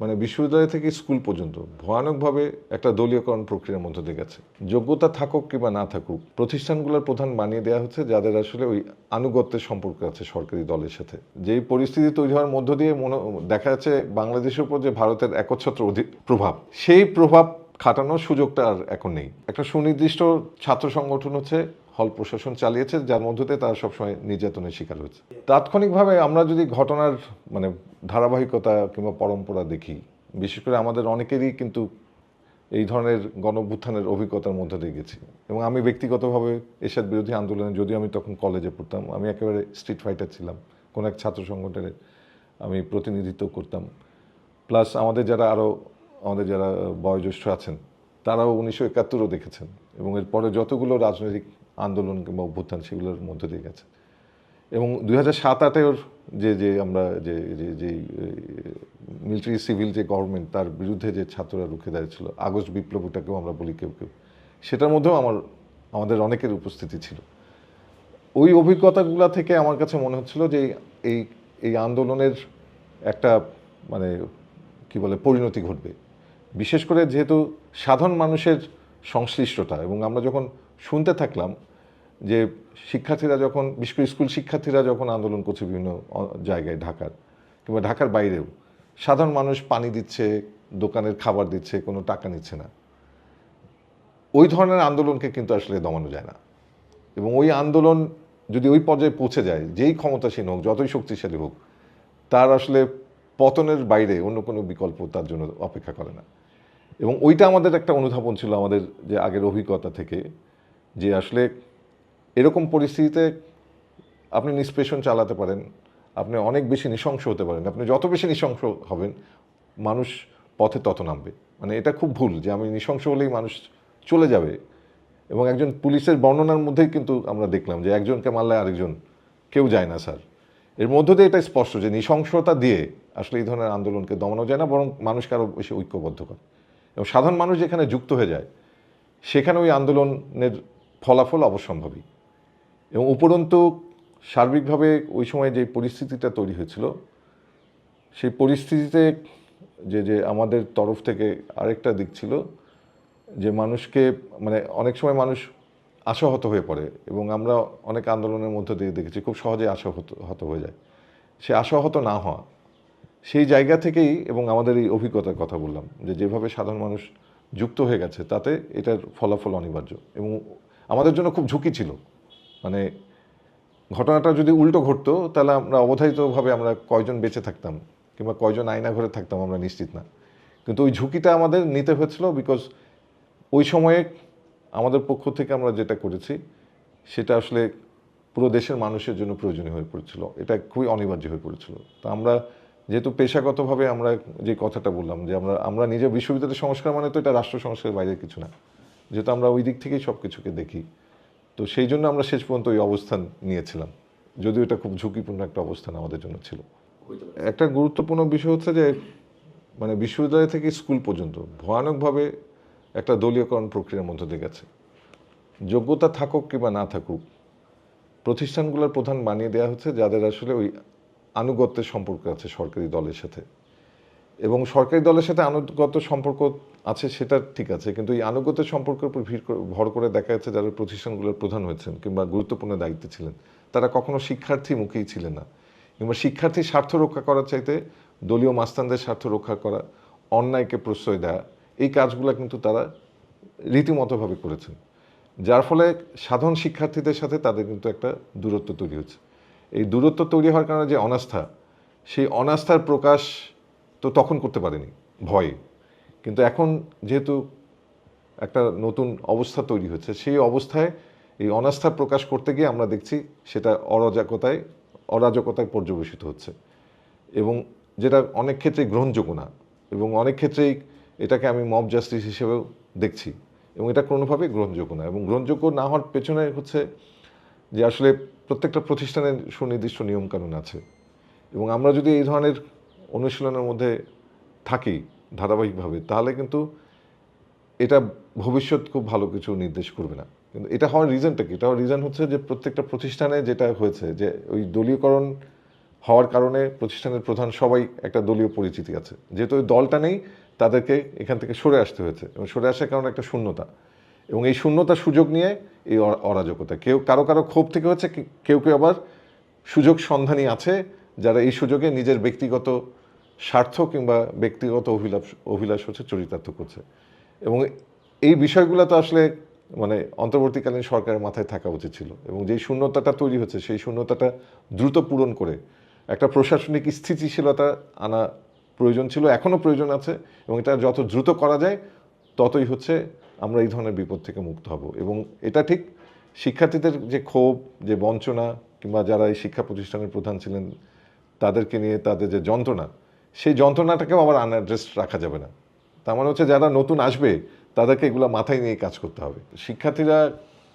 মানে বিশ্ববিদ্যালয় থেকে স্কুল পর্যন্ত ভয়ানকভাবে একটা দলীয়করণ প্রক্রিয়ার মধ্যে দিয়ে গেছে। যোগ্যতা থাকুক কিংবা না থাকুক, প্রতিষ্ঠানগুলোর প্রধান বানিয়ে দেওয়া হচ্ছে যাদের আসলে ওই আনুগত্যের সম্পর্ক আছে সরকারি দলের সাথে। যেই পরিস্থিতি তৈরি হওয়ার মধ্য দিয়ে মনে দেখা যাচ্ছে বাংলাদেশের উপর যে ভারতের একচ্ছত্র প্রভাব, সেই প্রভাব খাটানোর সুযোগটা আর এখন নেই। একটা সুনির্দিষ্ট ছাত্র সংগঠন হচ্ছে হল প্রশাসন চালিয়েছে, যার মধ্য তারা সবসময় নির্যাতনের শিকার হয়েছে। তাৎক্ষণিকভাবে আমরা যদি ঘটনার মানে ধারাবাহিকতা কিংবা পরম্পরা দেখি, বিশেষ করে আমাদের অনেকেরই কিন্তু এই ধরনের গণভ্যুত্থানের অভিজ্ঞতার মধ্যে দিয়ে গেছি। এবং আমি ব্যক্তিগতভাবে এরশাদ বিরোধী আন্দোলনে যদিও আমি তখন কলেজে পড়তাম, আমি একেবারে স্ট্রিট ফাইটার ছিলাম। কোনো এক ছাত্র সংগঠনের আমি প্রতিনিধিত্ব করতাম। প্লাস আমাদের যারা আরও আমাদের যারা বয়োজ্যেষ্ঠ আছেন, তারাও উনিশশো একাত্তরও দেখেছেন। এবং এরপরে যতগুলো রাজনৈতিক আন্দোলন কিংবা অভ্যুত্থান সেগুলোর মধ্যে দিয়ে গেছে। এবং দুই হাজার সাত আটের যে যে আমরা যে যে মিলিটারি সিভিল যে গভর্নমেন্ট তার বিরুদ্ধে যে ছাত্ররা রুখে দাঁড়িয়েছিল, আগস্ট বিপ্লবটাকেও আমরা বলি কেউ কেউ, সেটার মধ্যেও আমার, আমাদের অনেকের উপস্থিতি ছিল। ওই অভিজ্ঞতাগুলো থেকে আমার কাছে মনে হচ্ছিল যে এই এই আন্দোলনের একটা মানে কি বলে পরিণতি ঘটবে। বিশেষ করে যেহেতু সাধারণ মানুষের সংশ্লিষ্টতা এবং আমরা যখন শুনতে থাকলাম যে শিক্ষার্থীরা যখন, বিশেষ স্কুল শিক্ষার্থীরা যখন আন্দোলন করছে বিভিন্ন জায়গায় ঢাকার কিংবা ঢাকার বাইরেও, সাধারণ মানুষ পানি দিচ্ছে, দোকানের খাবার দিচ্ছে, কোনো টাকা নিচ্ছে না। ওই ধরনের আন্দোলনকে কিন্তু আসলে দমানো যায় না। এবং ওই আন্দোলন যদি ওই পর্যায়ে পৌঁছে যায়, যেই ক্ষমতাসীন হোক, যতই শক্তিশালী হোক, তার আসলে পতনের বাইরে অন্য কোনো বিকল্প তার জন্য অপেক্ষা করে না। এবং ওইটা আমাদের একটা অনুধাবন ছিল আমাদের যে আগের অভিজ্ঞতা থেকে, যে আসলে এরকম পরিস্থিতিতে আপনি নিষ্পেষণ চালাতে পারেন, আপনি অনেক বেশি নৃশংস হতে পারেন। আপনি যত বেশি নৃশংস হবেন, মানুষ পথে তত নামবে। মানে এটা খুব ভুল যে আমি নৃশংস হলেই মানুষ চলে যাবে। এবং একজন পুলিশের বর্ণনার মধ্যেই কিন্তু আমরা দেখলাম যে একজনকে মারলে আরেকজন কেউ যায় না, স্যার। এর মধ্য দিয়ে এটা স্পষ্ট যে নৃশংসতা দিয়ে আসলে এই ধরনের আন্দোলনকে দমানো যায় না, বরং মানুষকে আরও বেশি ঐক্যবদ্ধ করে। এবং সাধারণ মানুষ যেখানে যুক্ত হয়ে যায়, সেখানে ওই আন্দোলনের ফলাফল অবশ্যম্ভাবী। এবং উপরন্তু সার্বিকভাবে ওই সময় যে পরিস্থিতিটা তৈরি হয়েছিল, সেই পরিস্থিতিতে যে যে আমাদের তরফ থেকে আরেকটা দিক ছিল যে মানুষকে মানে অনেক সময় মানুষ আশাহত হয়ে পড়ে এবং আমরা অনেক আন্দোলনের মধ্যে দিয়ে দেখেছি, খুব সহজে আশাহত, হত হয়ে যায়। সে আশাহত না হওয়া, সেই জায়গা থেকেই এবং আমাদের এই অভিজ্ঞতার কথা বললাম যে, যেভাবে সাধারণ মানুষ যুক্ত হয়ে গেছে, তাতে এটার ফলাফল অনিবার্য এবং আমাদের জন্য খুব ঝুঁকি ছিল। মানে ঘটনাটা যদি উল্টো ঘটতো, তাহলে আমরা অবধারিতভাবে আমরা কয়জন বেঁচে থাকতাম কিংবা কয়জন আয়না ঘরে থাকতাম আমরা নিশ্চিত না। কিন্তু ওই ঝুঁকিটা আমাদের নিতে হয়েছিল বিকজ ওই সময়ে আমাদের পক্ষ থেকে আমরা যেটা করেছি, সেটা আসলে পুরো দেশের মানুষের জন্য প্রয়োজনীয় হয়ে পড়েছিল। এটা খুবই অনিবার্য হয়ে পড়েছিল। তো আমরা যেহেতু পেশাগতভাবে আমরা যে কথাটা বললাম, যে আমরা আমরা নিজে বিশ্ববিদ্যালয় সংস্কার মানে তো এটা রাষ্ট্র সংস্কারের বাইরে কিছু না। যেহেতু আমরা ওই দিক থেকেই সব কিছুকে দেখি। তো সেই জন্য আমরা শেষ পর্যন্ত ওই অবস্থান নিয়েছিলাম। যদিও এটা খুব ঝুঁকিপূর্ণ একটা অবস্থান আমাদের জন্য ছিল। একটা গুরুত্বপূর্ণ বিষয় হচ্ছে যে মানে বিশ্ববিদ্যালয় থেকে স্কুল পর্যন্ত ভয়ানকভাবে একটা দলীয়করণ প্রক্রিয়ার মধ্যে দিয়ে গেছে। যোগ্যতা থাকুক কিংবা না থাকুক প্রতিষ্ঠানগুলোর প্রধান বানিয়ে দেওয়া হচ্ছে যাদের আসলে ওই আনুগত্যের সম্পর্ক আছে সরকারি দলের সাথে। এবং সরকারি দলের সাথে আনুগত সম্পর্ক আছে, সেটা ঠিক আছে। কিন্তু এই আনুগত সম্পর্কের উপর ভিড় ভর করে দেখা যাচ্ছে যারা প্রতিষ্ঠানগুলোর প্রধান হয়েছেন কিংবা গুরুত্বপূর্ণ দায়িত্বে ছিলেন, তারা কখনো শিক্ষার্থী মুখেই ছিলেন না। কিংবা শিক্ষার্থীর স্বার্থ রক্ষা করার চাইতে দলীয় মাস্তানদের স্বার্থ রক্ষা করা, অন্যায়কে প্রশ্রয় দেওয়া এই কাজগুলো কিন্তু তারা রীতিমতোভাবে করেছেন। যার ফলে সাধারণ শিক্ষার্থীদের সাথে তাদের কিন্তু একটা দূরত্ব তৈরি হচ্ছে এই দূরত্ব তৈরি হওয়ার কারণে যে অনাস্থা, সেই অনাস্থার প্রকাশ তো তখন করতে পারেনি, ভয়ে। কিন্তু এখন যেহেতু একটা নতুন অবস্থা তৈরি হচ্ছে সেই অবস্থায় এই অনাস্থা প্রকাশ করতে গিয়ে আমরা দেখছি সেটা অরাজকতায় অরাজকতায় পর্যবেসিত হচ্ছে। এবং যেটা অনেক ক্ষেত্রেই গ্রহণযোগ্য না, এবং অনেক ক্ষেত্রেই এটাকে আমি মব জাস্টিস হিসেবেও দেখছি। এবং এটা কোনোভাবে গ্রহণযোগ্য না, এবং গ্রহণযোগ্য না হওয়ার পেছনে হচ্ছে যে আসলে প্রত্যেকটা প্রতিষ্ঠানের সুনির্দিষ্ট নিয়মকানুন আছে। এবং আমরা যদি এই ধরনের অনুশীলনের মধ্যে থাকি ধারাবাহিকভাবে, তাহলে কিন্তু এটা ভবিষ্যৎ খুব ভালো কিছু নির্দেশ করবে না। কিন্তু এটা হওয়ার রিজনটা কি? এটা হওয়ার রিজন হচ্ছে যে প্রত্যেকটা প্রতিষ্ঠানে যেটা হয়েছে যে ওই দলীয়করণ হওয়ার কারণে প্রতিষ্ঠানের প্রধান সবাই একটা দলীয় পরিচিতি আছে। যেহেতু ওই দলটা নেই, তাদেরকে এখান থেকে সরে আসতে হয়েছে এবং সরে আসার কারণে একটা শূন্যতা। এবং এই শূন্যতার সুযোগ নিয়ে এই অরাজকতা। কেউ কারও কারও ক্ষোভ থেকে হচ্ছে কেউ কেউ আবার সুযোগ সন্ধানী আছে, যারা এই সুযোগে নিজের ব্যক্তিগত স্বার্থ কিংবা ব্যক্তিগত অভিলাষ অভিলাষ হচ্ছে চরিতার্থ করছে। এবং এই বিষয়গুলো তো আসলে মানে অন্তর্বর্তীকালীন সরকারের মাথায় থাকা উচিত ছিল। এবং যেই শূন্যতাটা তৈরি হচ্ছে, সেই শূন্যতাটা দ্রুত পূরণ করে একটা প্রশাসনিক স্থিতিশীলতা আনা প্রয়োজন ছিল এখনও প্রয়োজন আছে। এবং এটা যত দ্রুত করা যায়, ততই হচ্ছে আমরা এই ধরনের বিপদ থেকে মুক্ত হব। এবং এটা ঠিক শিক্ষার্থীদের যে ক্ষোভ, যে বঞ্চনা কিংবা যারা এই শিক্ষা প্রতিষ্ঠানের প্রধান ছিলেন, তাদেরকে নিয়ে তাদের যে যন্ত্রণা সেই যন্ত্রণাটাকেও আবার আনঅ্যাড্রেস রাখা যাবে না। তার মানে হচ্ছে যারা নতুন আসবে, তাদেরকে এগুলো মাথায় নিয়ে কাজ করতে হবে। শিক্ষার্থীরা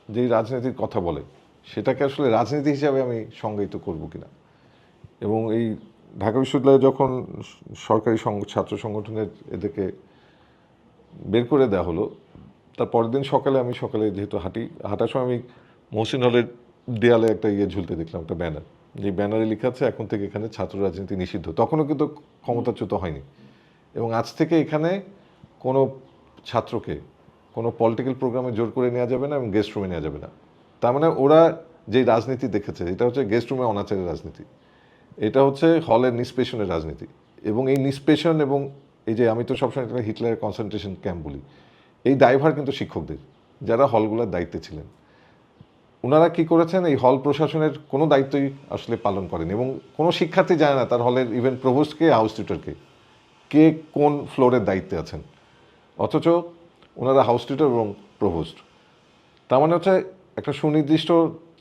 যেই রাজনীতির কথা বলে, সেটাকে আসলে রাজনীতি হিসাবে আমি সংজ্ঞায়িত করব কিনা। এবং এই ঢাকা বিশ্ববিদ্যালয়ে যখন সরকারি ছাত্র সংগঠনের এদেরকে বের করে দেওয়া হলো, তার পরের দিন সকালে আমি সকালে যেহেতু হাঁটি, হাঁটার সময় আমি মহসিন হলের দেয়ালে একটা ইয়ে ঝুলতে দেখলাম, একটা ব্যানার। যে ব্যানারে লেখা আছে, এখন থেকে এখানে ছাত্র রাজনীতি নিষিদ্ধ। তখনও কিন্তু ক্ষমতাচ্যুত হয়নি। এবং আজ থেকে এখানে কোনো ছাত্রকে, কোনো পলিটিক্যাল প্রোগ্রামে জোর করে নেওয়া যাবে না এবং গেস্ট রুমে নেওয়া যাবে না। তার মানে ওরা যে রাজনীতি দেখেছে, এটা হচ্ছে গেস্ট রুমে অনাচারের রাজনীতি। এটা হচ্ছে হলের নিষ্পেষণের রাজনীতি। এবং এই নিষ্পেষণ এবং এই যে আমি তো সবসময় হিটলারের কনসেন্ট্রেশন ক্যাম্প বলি, এই দায়ভার কিন্তু শিক্ষকদের, যারা হলগুলোর দায়িত্বে ছিলেন। ওনারা কি করেছেন? এই হল প্রশাসনের কোনো দায়িত্বই আসলে পালন করেন এবং কোনো শিক্ষার্থী জানে না তার হলের ইভেন প্রভোস্টকে হাউস টিউটরকে কে। কোন ফ্লোরের দায়িত্বে আছেন? অথচ ওনারা হাউস টিউটর এবং প্রভোস্ট তার মানে হচ্ছে একটা সুনির্দিষ্ট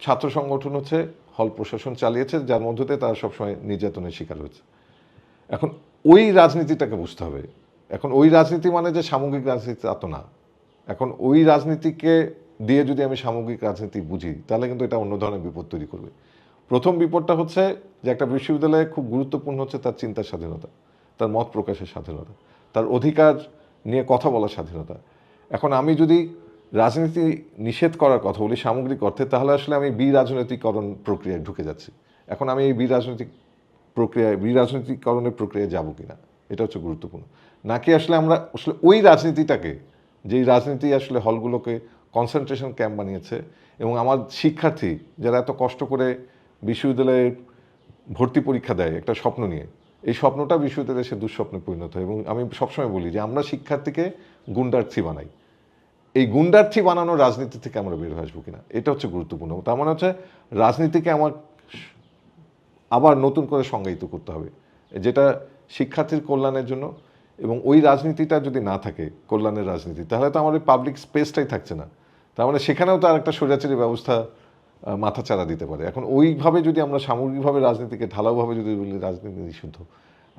ছাত্র সংগঠন হচ্ছে, হল প্রশাসন চালিয়েছে, যার মধ্য দিয়ে তারা সবসময় নির্যাতনের শিকার হয়েছে। এখন ওই রাজনীতিটাকে বুঝতে হবে। এখন ওই রাজনীতি মানে যে সামগ্রিক রাজনীতি তা তো না। এখন ওই রাজনীতিকে দিয়ে যদি আমি সামগ্রিক রাজনীতি বুঝি, তাহলে কিন্তু এটা অন্য ধরনের বিপদ তৈরি করবে। প্রথম বিপদটা হচ্ছে যে একটা বিশ্ববিদ্যালয়ে খুব গুরুত্বপূর্ণ হচ্ছে তার চিন্তার স্বাধীনতা, তার মত প্রকাশের স্বাধীনতা, তার অধিকার নিয়ে কথা বলার স্বাধীনতা। এখন আমি যদি রাজনীতি নিষেধ করার কথা বলি সামগ্রিক অর্থে, তাহলে আসলে আমি বি রাজনৈতিকরণ প্রক্রিয়ায় ঢুকে যাচ্ছি। এখন আমি এই বি রাজনৈতিক প্রক্রিয়ায় বি রাজনীতিকরণের প্রক্রিয়ায় যাব কিনা, এটা হচ্ছে গুরুত্বপূর্ণ। নাকি আসলে আমরা, আসলে ওই রাজনীতিটাকে, যেই রাজনীতি আসলে হলগুলোকে কনসেন্ট্রেশন ক্যাম্প বানিয়েছে এবং আমার শিক্ষার্থী যারা এত কষ্ট করে বিশ্ববিদ্যালয়ে ভর্তি পরীক্ষা দেয় একটা স্বপ্ন নিয়ে, এই স্বপ্নটা বিশ্ববিদ্যালয়ে সে দুঃস্বপ্নে পরিণত হয় এবং আমি সবসময় বলি যে আমরা শিক্ষার্থীকে গুন্ডার্থী বানাই। এই গুন্ডার্থী বানানোর রাজনীতি থেকে আমরা বের হয়ে আসব কিনা, এটা হচ্ছে গুরুত্বপূর্ণ। তার মানে হচ্ছে রাজনীতিকে আমার আবার নতুন করে সংজ্ঞায়িত করতে হবে, যেটা শিক্ষার্থীর কল্যাণের জন্য এবং ওই রাজনীতিটা যদি না থাকে, কল্যাণের রাজনীতি, তাহলে তো আমার ওই পাবলিক স্পেসটাই থাকছে না। তার মানে সেখানেও তার একটা স্বৈরাচারী ব্যবস্থা মাথাচাড়া দিতে পারে। এখন ওইভাবে যদি আমরা সামগ্রিকভাবে রাজনীতিকে ঢালাওভাবে যদি বলি রাজনীতি নিষিদ্ধ।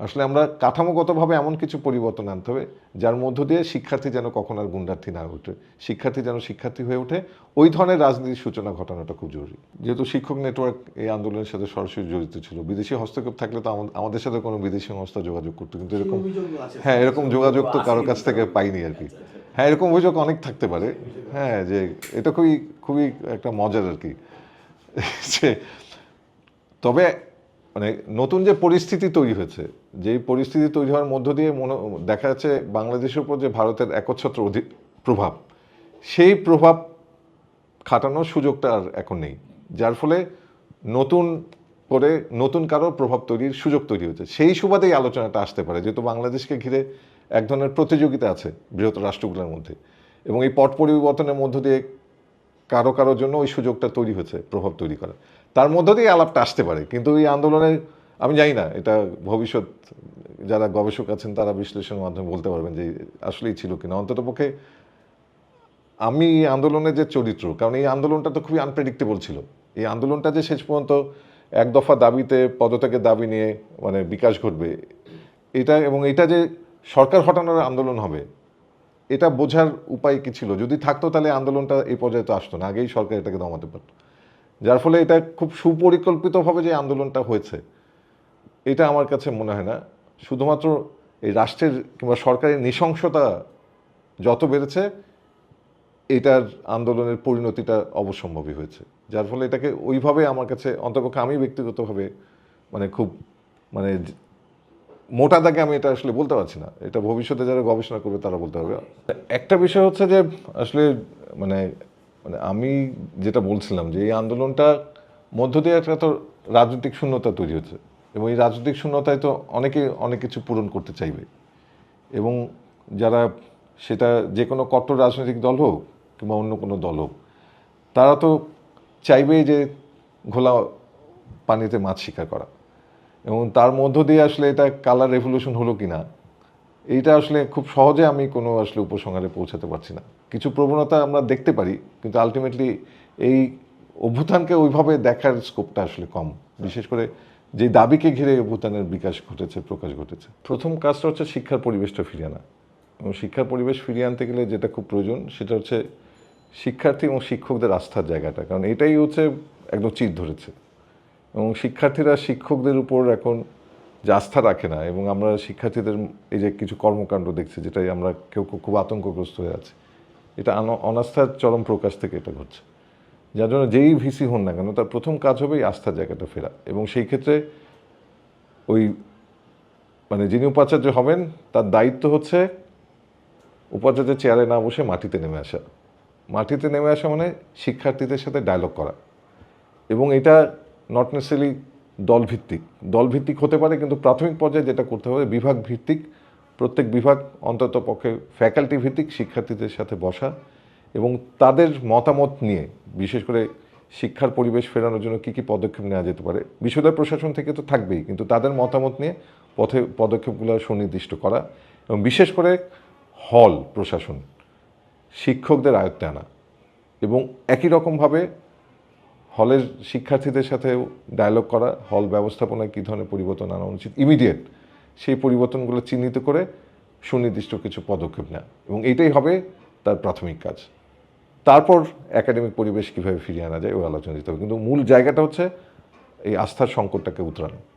আসলে আমরা কাঠামোগতভাবে এমন কিছু পরিবর্তন আনতে হবে যার মধ্য দিয়ে শিক্ষার্থী যেন কখন আর গুন্ডার্থী না ওঠে। শিক্ষার্থী যেন শিক্ষার্থী হয়ে ওঠে। ওই ধরনের রাজনীতির সূচনা ঘটানোটা খুব জরুরি। যেহেতু শিক্ষক নেটওয়ার্ক এই আন্দোলনের সাথে সরাসরি জড়িত ছিল বিদেশি হস্তক্ষেপ থাকলে তো আমাদের সাথে কোনো বিদেশি সংস্থা যোগাযোগ করতো কিন্তু এরকম হ্যাঁ এরকম যোগাযোগ তো কারও কাছ থেকে পাইনি আর কি। হ্যাঁ এরকম অভিযোগ অনেক থাকতে পারে। হ্যাঁ যে এটা খুবই খুবই একটা মজার আর কি। যে তবে মানে নতুন যে পরিস্থিতি তৈরি হয়েছে, যেই পরিস্থিতি তৈরি হওয়ার মধ্য দিয়ে মনে, দেখা যাচ্ছে বাংলাদেশের উপর যে ভারতের একচ্ছত্র অধি- প্রভাব, সেই প্রভাব খাটানোর সুযোগটা আর এখন নেই। যার ফলে নতুন করে নতুন কারও প্রভাব তৈরির সুযোগ তৈরি হয়েছে। সেই সুবাদেই আলোচনাটা আসতে পারে, যেহেতু বাংলাদেশকে ঘিরে এক ধরনের প্রতিযোগিতা আছে বৃহত্তর রাষ্ট্রগুলোর মধ্যে। এবং এই পট পরিবর্তনের মধ্য দিয়ে কারও কারও জন্য ওই সুযোগটা তৈরি হয়েছে, প্রভাব তৈরি করা। তার মধ্য দিয়ে আলাপটা আসতে পারে, কিন্তু এই আন্দোলনের, আমি জানি না, এটা ভবিষ্যৎ যারা গবেষক আছেন তারা বিশ্লেষণের মাধ্যমে বলতে পারবেন যে আসলেই ছিল কিনা। অন্ততপক্ষে আমি এই আন্দোলনের যে চরিত্র, কারণ এই আন্দোলনটা তো খুবই আনপ্রেডিক্টেবল ছিল। এই আন্দোলনটা যে শেষ পর্যন্ত এক দফা দাবিতে পদত্যাগের দাবি নিয়ে মানে বিকাশ ঘটবে, এটা এবং এটা যে সরকার হটানোর আন্দোলন হবে, এটা বোঝার উপায় কি ছিল? যদি থাকতো তাহলে আন্দোলনটা এই পর্যায়ে তো আসতো না, আগেই সরকার এটাকে দমাতে পারত। যার ফলে এটা খুব সুপরিকল্পিতভাবে যে আন্দোলনটা হয়েছে, এটা আমার কাছে মনে হয় না। শুধুমাত্র এই রাষ্ট্রের কিংবা সরকারের নৃশংসতা যত বেড়েছে, এটার আন্দোলনের পরিণতিটা অবশ্যম্ভাবী হয়েছে। যার ফলে এটাকে ওইভাবে আমার কাছে অন্তপক্ষে আমি ব্যক্তিগতভাবে মানে খুব মানে মোটা দাগে আমি এটা আসলে বলতে পারছি না। এটা ভবিষ্যতে যারা গবেষণা করবে তারা বলতে হবে। একটা বিষয় হচ্ছে যে, আসলে মানে মানে আমি যেটা বলছিলাম যে, এই আন্দোলনটা মধ্য দিয়ে একটা তো রাজনৈতিক শূন্যতা তৈরি হচ্ছে এবং এই রাজনৈতিক শূন্যতায় তো অনেকে, অনেক কিছু পূরণ করতে চাইবে। এবং যারা সেটা যে কোনো কট্টর রাজনৈতিক দল হোক কিংবা অন্য কোনো দল হোক, তারা তো চাইবেই যে ঘোলা পানিতে মাছ শিকার করা। এবং তার মধ্য দিয়ে আসলে এটা কালার রেভলিউশন হলো কি না এইটা আসলে খুব সহজে আমি কোনো আসলে উপসংহারে পৌঁছাতে পারছি না। কিছু প্রবণতা আমরা দেখতে পারি, কিন্তু আলটিমেটলি এই অভ্যুত্থানকে ওইভাবে দেখার স্কোপটা আসলে কম। বিশেষ করে যে দাবিকে ঘিরে অভ্যুত্থানের বিকাশ ঘটেছে, প্রকাশ ঘটেছে। প্রথম কাজটা হচ্ছে শিক্ষার পরিবেশটা ফিরিয়ে আনা। এবং শিক্ষার পরিবেশ ফিরিয়ে আনতে গেলে যেটা খুব প্রয়োজন, সেটা হচ্ছে শিক্ষার্থী এবং শিক্ষকদের আস্থার জায়গাটা। কারণ এটাই হচ্ছে একদম চির ধরেছে। এবং শিক্ষার্থীরা শিক্ষকদের উপর এখন যে আস্থা রাখে না, এবং আমরা শিক্ষার্থীদের এই যে কিছু কর্মকাণ্ড দেখছি, যেটাই আমরা কেউ খুব আতঙ্কগ্রস্ত হয়ে আছে, এটা অনাস্থার চরম প্রকাশ থেকে এটা ঘটছে। যার জন্য যেই ভিসি হন না কেন, তার প্রথম কাজ হবে এই আস্থার জায়গাটা ফেরা। এবং সেই ক্ষেত্রে ওই মানে যিনি উপাচার্য হবেন, তার দায়িত্ব হচ্ছে উপাচার্যের চেয়ারে না বসে মাটিতে নেমে আসা। মাটিতে নেমে আসা মানে শিক্ষার্থীদের সাথে ডায়লগ করা। এবং এটা নট নেসেসারি দলভিত্তিক। দলভিত্তিক হতে পারে, কিন্তু প্রাথমিক পর্যায়ে যেটা করতে হবে বিভাগ ভিত্তিক প্রত্যেক বিভাগ অন্তত পক্ষে ফ্যাকাল্টি ভিত্তিক শিক্ষার্থীদের সাথে বসা এবং তাদের মতামত নিয়ে, বিশেষ করে শিক্ষার পরিবেশ ফেরানোর জন্য কী কী পদক্ষেপ নেওয়া যেতে পারে, বিশ্ববিদ্যালয় প্রশাসন থেকে তো থাকবেই, কিন্তু তাদের মতামত নিয়ে পথে পদক্ষেপগুলো সুনির্দিষ্ট করা এবং বিশেষ করে হল প্রশাসন, শিক্ষকদের আয়ত্তে আনা এবং একই রকমভাবে হলের শিক্ষার্থীদের সাথে ডায়লগ করা, হল ব্যবস্থাপনায় কী ধরনের পরিবর্তন আনা উচিত? ইমিডিয়েট সেই পরিবর্তনগুলো চিহ্নিত করে সুনির্দিষ্ট কিছু পদক্ষেপ নেওয়া। এবং এইটাই হবে তার প্রাথমিক কাজ। তারপর একাডেমিক পরিবেশ কীভাবে ফিরিয়ে আনা যায়, ওই আলোচনা দিতে হবে। কিন্তু মূল জায়গাটা হচ্ছে এই আস্থার সংকটটাকে উতরানো।